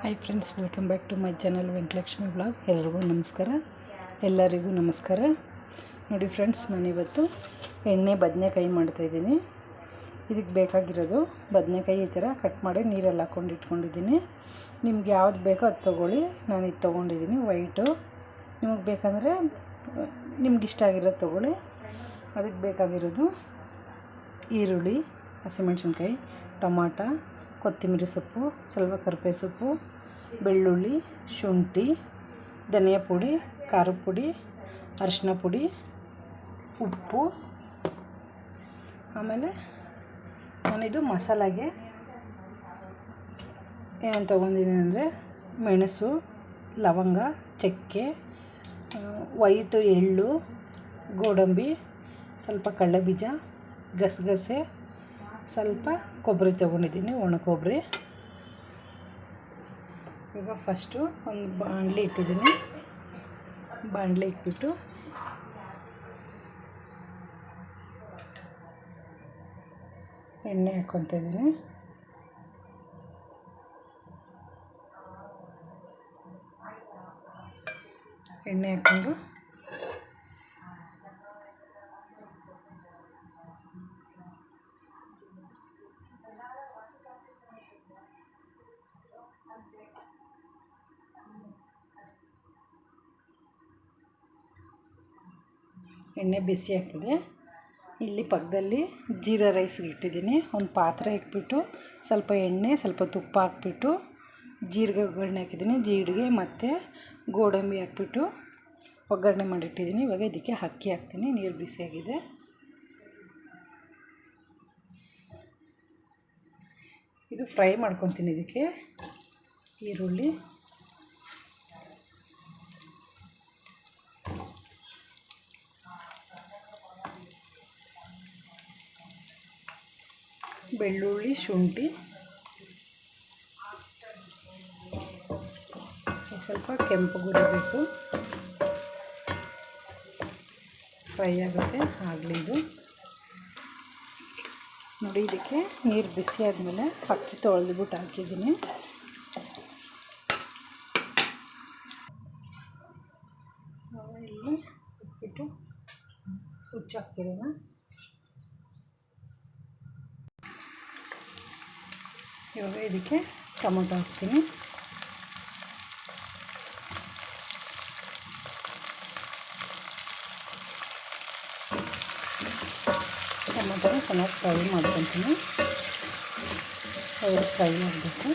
Hi friends welcome back to my channel Venkatalakshmi vlog ಎಲ್ಲರಿಗೂ ನಮಸ್ಕಾರ. ಎಲ್ಲರಿಗೂ ನಮಸ್ಕಾರ. ನೋಡಿ ಫ್ರೆಂಡ್ಸ್ ನಾನಿವತ್ತು ಎಣ್ಣೆ ಬದನೆಕಾಯಿ ಮಾಡ್ತಾಯಿದ್ದೀನಿ ಇದಕ್ಕೆ ಬೇಕಾಗಿರೋದು ಬದನೆಕಾಯಿ ಈ ಥರ ಕಟ್ ಮಾಡಿ ನೀರೆಲ್ಲ ಹಾಕ್ಕೊಂಡು ಇಟ್ಕೊಂಡಿದ್ದೀನಿ. ನಿಮ್ಗೆ ಯಾವ್ದು ಬೇಕೋ ಅದು ತೊಗೊಳ್ಳಿ. ನಾನು ಇದು ತೊಗೊಂಡಿದ್ದೀನಿ ವೈಟು ನಿಮಗೆ ಬೇಕಂದರೆ, ನಿಮ್ಗೆ ಇಷ್ಟ ಆಗಿರೋದು ತೊಗೊಳ್ಳಿ. ಅದಕ್ಕೆ ಬೇಕಾಗಿರೋದು ಈರುಳ್ಳಿ, ಹಸಿಮೆಣ್ಸಿನ್ಕಾಯಿ, ಟೊಮಾಟ ಕೊತ್ತಂಬರಿ ಸೊಪ್ಪು, ಸ್ವಲ್ಪ ಕರಿಬೇವು ಸೊಪ್ಪು, ಬೆಳ್ಳುಳ್ಳಿ, ಶುಂಠಿ, ಧನಿಯಾ ಪುಡಿ ಖಾರದ ಪುಡಿ ಅರಿಶಿನ ಪುಡಿ, ಉಪ್ಪು. ಆಮೇಲೆ ನಾನಿದು ಮಸಾಲಾಗೆ ಏನು ತೊಗೊಂಡಿದ್ದೀನಿ ಅಂದರೆ ಮೆಣಸು, ಲವಂಗ, ಚಕ್ಕೆ ವೈಟು, ಎಳ್ಳು, ಗೋಡಂಬಿ, ಸ್ವಲ್ಪ ಕಡಲೆಬೀಜ ಗಸಗಸೆ ಸ್ವಲ್ಪ ಕೊಬ್ಬರಿ ತೊಗೊಂಡಿದ್ದೀನಿ, ಒಣ ಕೊಬ್ಬರಿ. ಈಗ ಫಸ್ಟು ಒಂದು ಬಾಣಲಿ ಇಟ್ಟಿದ್ದೀನಿ. ಬಾಣಲಿ ಇಟ್ಬಿಟ್ಟು ಎಣ್ಣೆ ಹಾಕ್ಕೊತ ಎಣ್ಣೆ ಹಾಕ್ಕೊಂಡು ಎಣ್ಣೆ ಬಿಸಿ ಆಗ್ತದೆ. ಇಲ್ಲಿ ಪಕ್ಕದಲ್ಲಿ ಜೀರಾ ರೈಸ್ಗೆ ಇಟ್ಟಿದ್ದೀನಿ. ಒಂದು ಪಾತ್ರೆ ಇಟ್ಬಿಟ್ಟು ಸ್ವಲ್ಪ ಎಣ್ಣೆ, ಸ್ವಲ್ಪ ತುಪ್ಪ ಹಾಕ್ಬಿಟ್ಟು ಜೀರಿಗೆ ಒಗ್ಗರಣೆ ಹಾಕಿದ್ದೀನಿ. ಜೀರಿಗೆ ಮತ್ತು ಗೋಡಂಬಿ ಹಾಕ್ಬಿಟ್ಟು ಒಗ್ಗರಣೆ ಮಾಡಿಟ್ಟಿದ್ದೀನಿ. ಇವಾಗ ಇದಕ್ಕೆ ಅಕ್ಕಿ ಹಾಕ್ತೀನಿ. ನೀರು ಬಿಸಿಯಾಗಿದೆ ಇದು ಫ್ರೈ ಮಾಡ್ಕೊತೀನಿ ಇದಕ್ಕೆ. ಈರುಳ್ಳಿ. ಬೆಳ್ಳುಳ್ಳಿ, ಶುಂಠಿ. ಸ್ವಲ್ಪ ಕೆಂಪು ಗುರಿಬೇಕು ಫ್ರೈ ಆಗುತ್ತೆ, ಆಗಲಿ ಇದು. ನೋಡಿ, ಇದಕ್ಕೆ ನೀರು ಬಿಸಿ ಆದಮೇಲೆ ಅಕ್ಕಿ ತೊಳೆದ್ಬಿಟ್ಟು ಹಾಕಿದ್ದೀನಿ. ಇಲ್ಲಿ ಉಪ್ಪಿಟ್ಟು ಸ್ವಿಚ್ ಹಾಕ್ತಿರೋಣ ಇವಾಗ ಇದಕ್ಕೆ ಟೊಮೊಟೊ ಹಾಕ್ತೀನಿ. ಟೊಮೊಟೊನ ಚೆನ್ನಾಗಿ ಫ್ರೈ ಮಾಡ್ಕೊತೀನಿ. ಫ್ರೈ ಮಾಡಬೇಕು.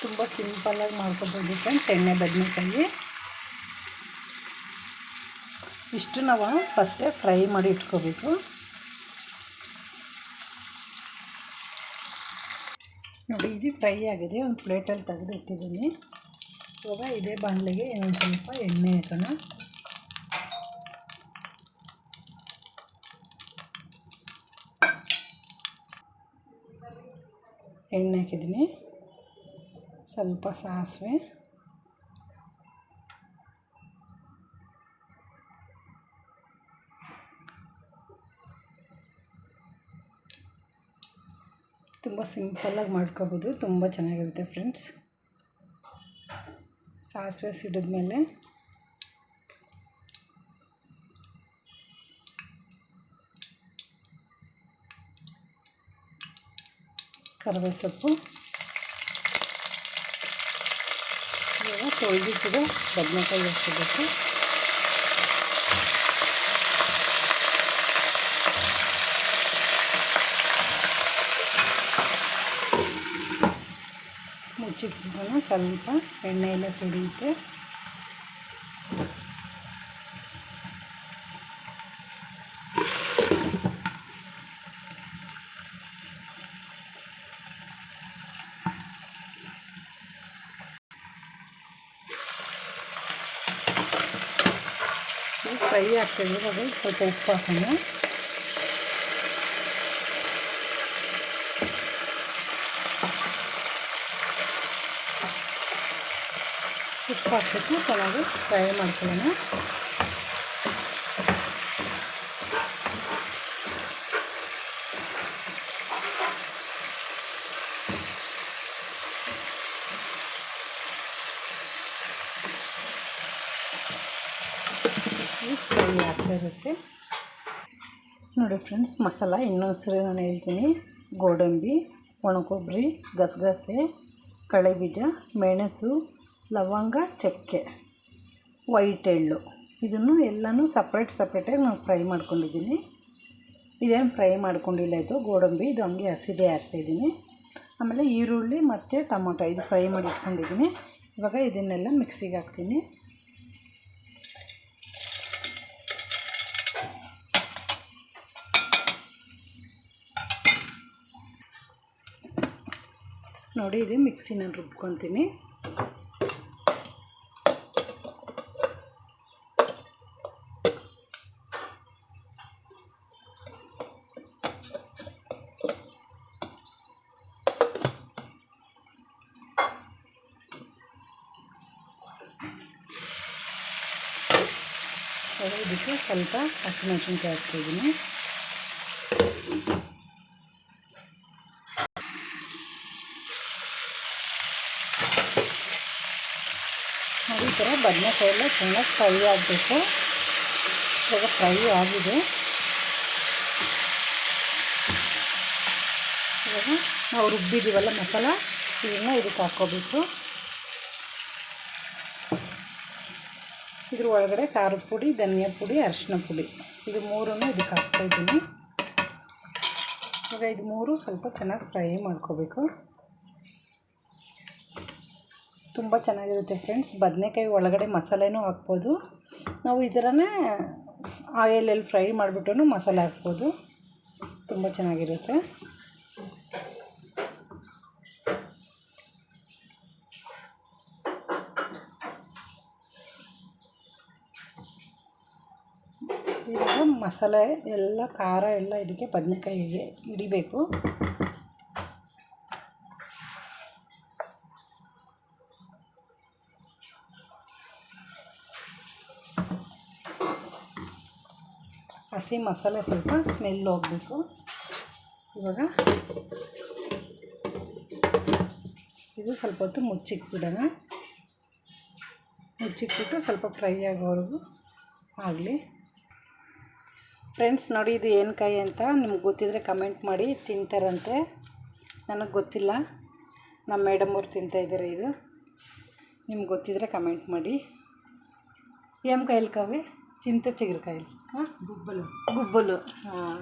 ತುಂಬ ಸಿಂಪಲ್ಲಾಗಿ ಮಾಡ್ಕೊಬೋದು ಫ್ರೆಂಡ್ಸ್, ಎಣ್ಣೆ, ಬದನೆಕಾಯಿ. ಇಷ್ಟು ನಾವು ಫಸ್ಟೇ ಫ್ರೈ ಮಾಡಿ ಇಟ್ಕೋಬೇಕು. ನೋಡಿ, ಇದು ಫ್ರೈ ಆಗಿದೆ. ಒಂದು ಪ್ಲೇಟಲ್ಲಿ ತೆಗೆದು ಇಟ್ಟಿದ್ದೀನಿ. ಇವಾಗ ಇದೇ ಬಾಣಲೆಗೆ ಒಂದು ಸ್ವಲ್ಪ ಎಣ್ಣೆ ಹಾಕೋಣ. ಎಣ್ಣೆ ಹಾಕಿದ್ದೀನಿ. ಸ್ವಲ್ಪ ಸಾಸಿವೆ. ತುಂಬ ಸಿಂಪಲ್ಲಾಗಿ ಮಾಡ್ಕೋಬೋದು. ತುಂಬ ಚೆನ್ನಾಗಿರುತ್ತೆ ಫ್ರೆಂಡ್ಸ್. ಸಾಸಿವೆ ಸಿಡಿದ್ಮೇಲೆ ಕರಿಬೇವು ಸೊಪ್ಪು. ಇವಾಗ ತೊಳೆದಿಟ್ಟಿದ್ದು ಬದನೆಕಾಯಿ ಹಾಕ್ಕೋಬೇಕು. ಮುಚ್ಚಿಟ್ಬಿಡೋಣ ಸ್ವಲ್ಪ ಎಣ್ಣೆ ಎಲ್ಲ ಸುಡಿಯುತ್ತೆ ಫ್ರೈ ಆಗ್ತದೆ ಇವಾಗ ಸ್ವಲ್ಪ ಉಪ್ಪು ಹಾಕೋಣ ಉಪ್ಪು ಹಾಕ್ಬಿಟ್ಟು ಚೆನ್ನಾಗಿ ಫ್ರೈ ಮಾಡ್ಕೊಳ್ಳೋಣ ನೋಡಿ ಫ್ರೆಂಡ್ಸ್, ಮಸಾಲ ಇನ್ನೊಂದ್ಸರಿ ನಾನು ಹೇಳ್ತೀನಿ. ಗೋಡಂಬಿ, ಒಣಕೊಬ್ಬರಿ, ಗಸಗಸೆ ಕಳೆ ಬೀಜ ಮೆಣಸು ಲವಂಗ, ಚಕ್ಕೆ ವೈಟ್ ಎಳ್ಳು. ಇದನ್ನು ಎಲ್ಲನೂ ಸಪ್ರೇಟ್ ಸಪ್ರೇಟಾಗಿ ನಾನು ಫ್ರೈ ಮಾಡ್ಕೊಂಡಿದ್ದೀನಿ. ಇದೇನು ಫ್ರೈ ಮಾಡ್ಕೊಂಡಿಲ್ಲ ಇದು, ಗೋಡಂಬಿ, ಇದು ಹಂಗೆ ಹಸಿದೆ ಹಾಕ್ತಾಯಿದ್ದೀನಿ. ಆಮೇಲೆ ಈರುಳ್ಳಿ ಮತ್ತು ಟೊಮೊಟೊ, ಇದು ಫ್ರೈ ಮಾಡಿ ಇಟ್ಕೊಂಡಿದ್ದೀನಿ. ಇವಾಗ ಇದನ್ನೆಲ್ಲ ಮಿಕ್ಸಿಗೆ ಹಾಕ್ತೀನಿ. ನೋಡಿ, ಇದು ಮಿಕ್ಸಿನ ರುಬ್ಕೊತೀನಿ. ಇದಕ್ಕೆ ಸ್ವಲ್ಪ ಹಸಿಮೆಣಸಿನ್ಕಾಯಿ ಹಾಕ್ತಿದ್ದೀನಿ. ಈ ಥರ ಬದನೆಕಾಯಿ ಎಲ್ಲ ಚೆನ್ನಾಗಿ ಫ್ರೈ ಆಗಬೇಕು. ಇವಾಗ ಫ್ರೈ ಆಗಿದೆ. ಇವಾಗ ನಾವು ರುಬ್ಬಿದ್ದೀವಲ್ಲ ಮಸಾಲ, ಇದನ್ನು ಇದಕ್ಕೆ ಹಾಕ್ಕೋಬೇಕು. ಇದ್ರ ಒಳಗಡೆ ಖಾರದ ಪುಡಿ, ಧನಿಯಾ ಪುಡಿ ಅರಿಶಿನ ಪುಡಿ. ಇದು ಮೂರನ್ನು ಇದಕ್ಕೆ ಹಾಕ್ತಾಯಿದ್ದೀನಿ ಈಗ ಇದು ಮೂರು ಸ್ವಲ್ಪ ಚೆನ್ನಾಗಿ ಫ್ರೈ ಮಾಡ್ಕೋಬೇಕು. ತುಂಬ ಚೆನ್ನಾಗಿರುತ್ತೆ ಫ್ರೆಂಡ್ಸ್. ಬದನೆಕಾಯಿ ಒಳಗಡೆ ಮಸಾಲೆನೂ ಹಾಕ್ಬೋದು. ನಾವು ಥರನೇ ಆಯಿಲಲ್ಲಿ ಫ್ರೈ ಮಾಡಿಬಿಟ್ಟು ಮಸಾಲೆ ಹಾಕ್ಬೋದು. ತುಂಬ ಚೆನ್ನಾಗಿರುತ್ತೆ. ಇವಾಗ ಮಸಾಲೆ, ಎಲ್ಲ ಖಾರ, ಎಲ್ಲ ಇದಕ್ಕೆ ಬದನೆಕಾಯಿಗೆ ಹಿಡಿಬೇಕು ಹಸಿ ಮಸಾಲೆ ಸ್ವಲ್ಪ ಸ್ಮೆಲ್ ಹೋಗಬೇಕು. ಇವಾಗ ಇದು ಸ್ವಲ್ಪ ಹೊತ್ತು ಮುಚ್ಚಿಕ್ಬಿಡೋಣ ಮುಚ್ಚಿಕ್ಬಿಟ್ಟು ಸ್ವಲ್ಪ ಫ್ರೈ ಆಗೋವರೆಗೂ ಆಗಲಿ. ಫ್ರೆಂಡ್ಸ್ ನೋಡಿ ಇದು ಏನು ಕಾಯಿ ಅಂತ ನಿಮ್ಗೆ ಗೊತ್ತಿದ್ರೆ ಕಮೆಂಟ್ ಮಾಡಿ ತಿಂತಾರಂತೆ. ನನಗೆ ಗೊತ್ತಿಲ್ಲ. ನಮ್ಮ ಮೇಡಮ್ ಅವ್ರು ತಿಂತಾಯಿದ್ದಾರೆ ಇದು. ನಿಮ್ಗೆ ಗೊತ್ತಿದ್ರೆ ಕಮೆಂಟ್ ಮಾಡಿ. ಏಮ್ ಕಾಯಿಲ್ ಕಾವಿ ಚಿಂತೆ ಚಿಗುರುಕಾಯಿ ಹಾಂ? ಗುಬ್ಬಲು. ಗುಬ್ಬಲು. ಹಾಂ.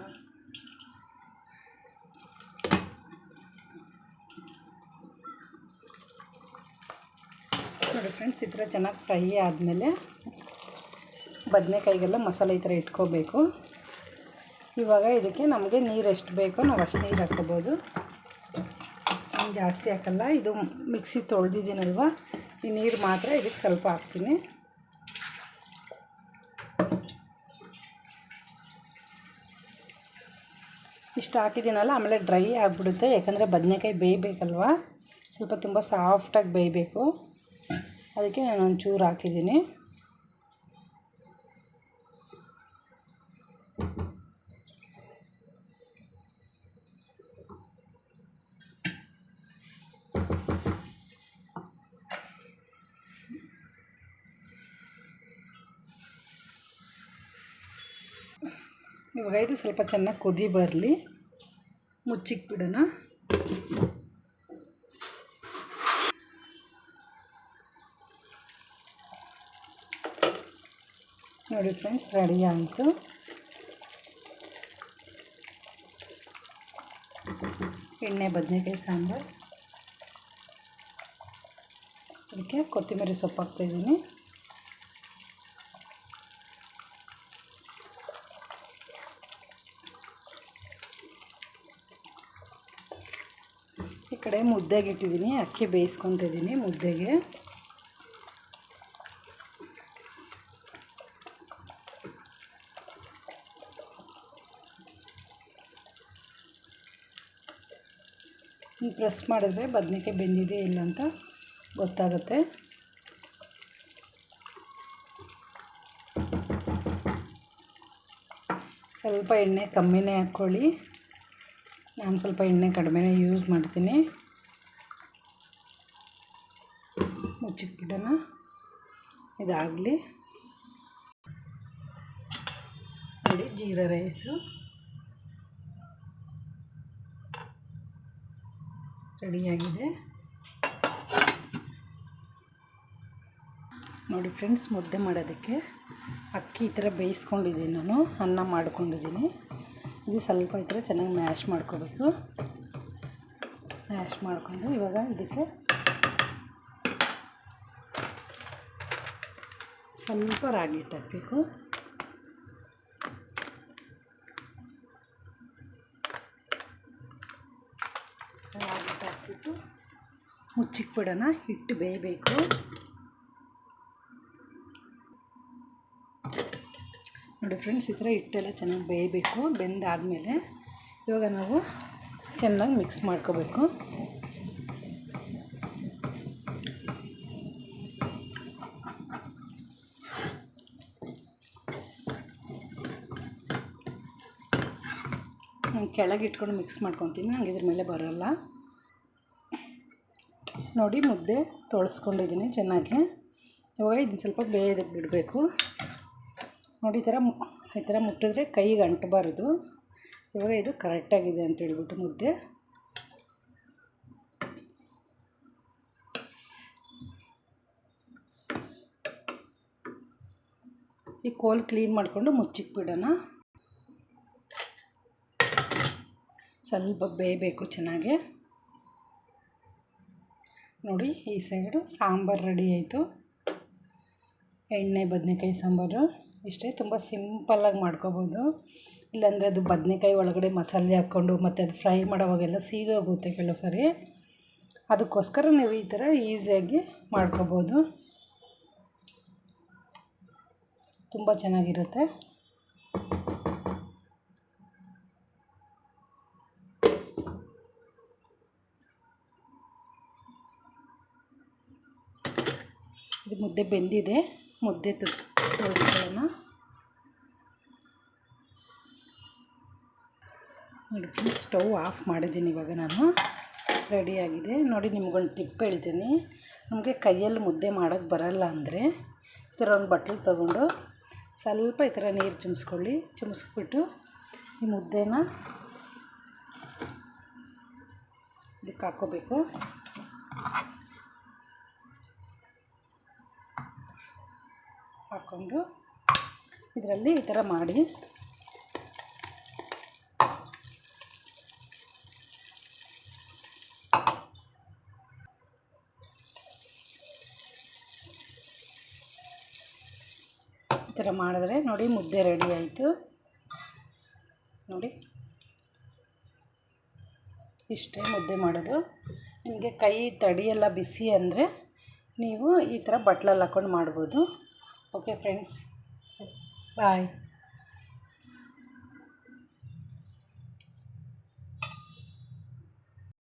ನೋಡಿ ಫ್ರೆಂಡ್ಸ್ ಈ ಥರ ಚೆನ್ನಾಗಿ ಫ್ರೈ ಆದಮೇಲೆ ಬದನೆಕಾಯಿಗೆಲ್ಲ ಮಸಾಲೆ ಈ ಥರ ಇಟ್ಕೋಬೇಕು. ಇವಾಗ ಇದಕ್ಕೆ ನಮಗೆ ನೀರು ಎಷ್ಟು ಬೇಕೋ ನಾವು ಅಷ್ಟು ನೀರು ಹಾಕ್ಕೋಬೋದು. ಹಂಗೆ ಜಾಸ್ತಿ ಹಾಕಲ್ಲ, ಇದು ಮಿಕ್ಸಿ ತೊಳೆದಿದ್ದೀನಲ್ವ, ಈ ನೀರು ಮಾತ್ರ ಇದಕ್ಕೆ ಸ್ವಲ್ಪ ಹಾಕ್ತೀನಿ. ಇಷ್ಟು ಹಾಕಿದ್ದೀನಲ್ಲ, ಆಮೇಲೆ ಡ್ರೈ ಆಗಿಬಿಡುತ್ತೆ, ಯಾಕಂದರೆ ಬದನೆಕಾಯಿ ಬೇಯಬೇಕಲ್ವ, ಸ್ವಲ್ಪ ತುಂಬ ಸಾಫ್ಟಾಗಿ ಬೇಯಬೇಕು. ಅದಕ್ಕೆ ನಾನು ಒಂಚೂರು ಹಾಕಿದ್ದೀನಿ. ಇವಾಗ ಇದು ಸ್ವಲ್ಪ ಚೆನ್ನಾಗಿ ಕುದಿ ಬರಲಿ. ಮುಚ್ಚಿಕ್ಬಿಡೋಣ ನೋಡಿ ಫ್ರೆಂಡ್ಸ್, ರೆಡಿ ಆಯಿತು. ಎಣ್ಣೆ, ಬದನೆಕಾಯಿ, ಸಾಂಬಾರು. ಅದಕ್ಕೆ ಕೊತ್ತಂಬರಿ ಸೊಪ್ಪು ಹಾಕ್ತಾಯಿದ್ದೀನಿ ಕಡೆ ಮುದ್ದೆಗೆ ಇಟ್ಟಿದ್ದೀನಿ, ಅಕ್ಕಿ ಬೇಯಿಸ್ಕೊತಿದ್ದೀನಿ ಮುದ್ದೆಗೆ. ಪ್ರೆಸ್ ಮಾಡಿದ್ರೆ ಬದನೇಕಾಯಿ ಬೆಂದಿದೆ ಇಲ್ಲ ಅಂತ ಗೊತ್ತಾಗುತ್ತೆ. ಸ್ವಲ್ಪ ಎಣ್ಣೆ ಕಮ್ಮಿನೇ ಹಾಕ್ಕೊಳ್ಳಿ. ನಾನು ಸ್ವಲ್ಪ ಎಣ್ಣೆ ಕಡಿಮೆನೇ ಯೂಸ್ ಮಾಡ್ತೀನಿ. ಮುಚ್ಚಿಟ್ಬಿಡೋಣ ಇದಾಗಲಿ. ನೋಡಿ, ಜೀರಾ ರೈಸು. ರೆಡಿಯಾಗಿದೆ. ನೋಡಿ ಫ್ರೆಂಡ್ಸ್, ಮುದ್ದೆ ಮಾಡೋದಕ್ಕೆ ಅಕ್ಕಿ ಈ ಥರ ಬೇಯಿಸ್ಕೊಂಡಿದ್ದೀನಿ ನಾನು, ಅನ್ನ ಮಾಡ್ಕೊಂಡಿದ್ದೀನಿ. ಇದು ಸ್ವಲ್ಪ ಈ ಥರ ಚೆನ್ನಾಗಿ ಮ್ಯಾಶ್ ಮಾಡ್ಕೋಬೇಕು. ಮ್ಯಾಶ್ ಮಾಡಿಕೊಂಡು ಇವಾಗ ಇದಕ್ಕೆ ಸ್ವಲ್ಪ ರಾಗಿ ಹಿಟ್ಟು ರಾಗಿ ಹಿಟ್ಟು ಹಾಕ್ಬಿಟ್ಟು ಮುಚ್ಚಿಕ್ಬಿಡೋಣ ಹಿಟ್ಟು ಬೇಯಬೇಕು. ನೋಡಿ ಫ್ರೆಂಡ್ಸ್, ಈ ಥರ ಹಿಟ್ಟೆಲ್ಲ ಚೆನ್ನಾಗಿ ಬೇಯಬೇಕು. ಬೆಂದಾದಮೇಲೆ ಇವಾಗ ನಾವು ಚೆನ್ನಾಗಿ ಮಿಕ್ಸ್ ಮಾಡ್ಕೋಬೇಕು. ಕೆಳಗೆ ಇಟ್ಕೊಂಡು ಮಿಕ್ಸ್ ಮಾಡ್ಕೊತೀನಿ, ನಂಗೆ ಇದ್ರ ಮೇಲೆ ಬರೋಲ್ಲ. ನೋಡಿ, ಮುದ್ದೆ ತೊಳಸ್ಕೊಂಡಿದ್ದೀನಿ ಚೆನ್ನಾಗಿ. ಇವಾಗ ಇದನ್ನು ಸ್ವಲ್ಪ ಬೇಯೋದಕ್ಕೆ ಬಿಡಬೇಕು. ನೋಡಿ, ಈ ಥರ ಈ ಥರ ಮುಟ್ಟಿದ್ರೆ ಕೈಗೆ ಅಂಟಬಾರ್ದು ಇವಾಗ ಇದು ಕರೆಕ್ಟಾಗಿದೆ ಅಂತ ಹೇಳ್ಬಿಟ್ಟು ಮುದ್ದೆ. ಈ ಕೋಲ್ ಕ್ಲೀನ್ ಮಾಡಿಕೊಂಡು ಮುಚ್ಚಿಕ್ಬಿಡೋಣ ಸ್ವಲ್ಪ ಬೇಯಬೇಕು ಚೆನ್ನಾಗಿ. ನೋಡಿ, ಈ ಸೈಡು ಸಾಂಬಾರು ರೆಡಿ ಆಯಿತು. ಎಣ್ಣೆ, ಬದನೆಕಾಯಿ ಸಾಂಬಾರು, ಇಷ್ಟೇ ತುಂಬ ಸಿಂಪಲ್ಲಾಗಿ ಮಾಡ್ಕೋಬೋದು. ಇಲ್ಲಾಂದರೆ ಅದು ಬದನೆಕಾಯಿ ಒಳಗಡೆ ಮಸಾಲೆ ಹಾಕ್ಕೊಂಡು ಮತ್ತು ಅದು ಫ್ರೈ ಮಾಡೋವಾಗೆಲ್ಲ ಸೀಗೋಗುತ್ತೆ ಕೆಲವು ಸರಿ ಅದಕ್ಕೋಸ್ಕರ ನೀವು ಈ ಥರ ಈಸಿಯಾಗಿ ಮಾಡ್ಕೋಬೋದು. ತುಂಬ ಚೆನ್ನಾಗಿರುತ್ತೆ. ಇದು ಮುದ್ದೆ ಬೆಂದಿದೆ. ಮುದ್ದೆ ತೊಳ್ಕೊಳ್ಳೋಣ. ನೋಡಿ ಫ್ರೆಂಡ್ಸ್ ಸ್ಟವ್ ಆಫ್ ಮಾಡಿದ್ದೀನಿ ಇವಾಗ ನಾನು. ರೆಡಿಯಾಗಿದೆ ನೋಡಿ ನಿಮ್ಗೊಂದು ಟಿಪ್ ಹೇಳ್ತೀನಿ. ನಮಗೆ ಕೈಯಲ್ಲಿ ಮುದ್ದೆ ಮಾಡೋಕ್ಕೆ ಬರಲ್ಲ ಅಂದರೆ ಈ ಥರ ಒಂದು ಬಟ್ಲು ತೊಗೊಂಡು ಸ್ವಲ್ಪ ಈ ಥರ ನೀರು ಚುಮ್ಸ್ಕೊಳ್ಳಿ. ಚುಮ್ಸ್ಬಿಟ್ಟು ಈ ಮುದ್ದೆನ ಇದಕ್ಕೆ ಹಾಕ್ಕೋಬೇಕು. ಹಾಕ್ಕೊಂಡು ಇದರಲ್ಲಿ ಈ ಥರ ಮಾಡಿ. ಈ ಥರ ಮಾಡಿದ್ರೆ ನೋಡಿ ಮುದ್ದೆ ರೆಡಿ ಆಯಿತು. ನೋಡಿ. ಇಷ್ಟೇ ಮುದ್ದೆ ಮಾಡೋದು. ನಿಮಗೆ ಕೈ ತಡಿಯೆಲ್ಲ ಬಿಸಿ ಅಂದರೆ ನೀವು ಈ ಥರ ಬಟ್ಲಲ್ಲಿ ಹಾಕ್ಕೊಂಡು ಮಾಡ್ಬೋದು. Okay friends. Bye.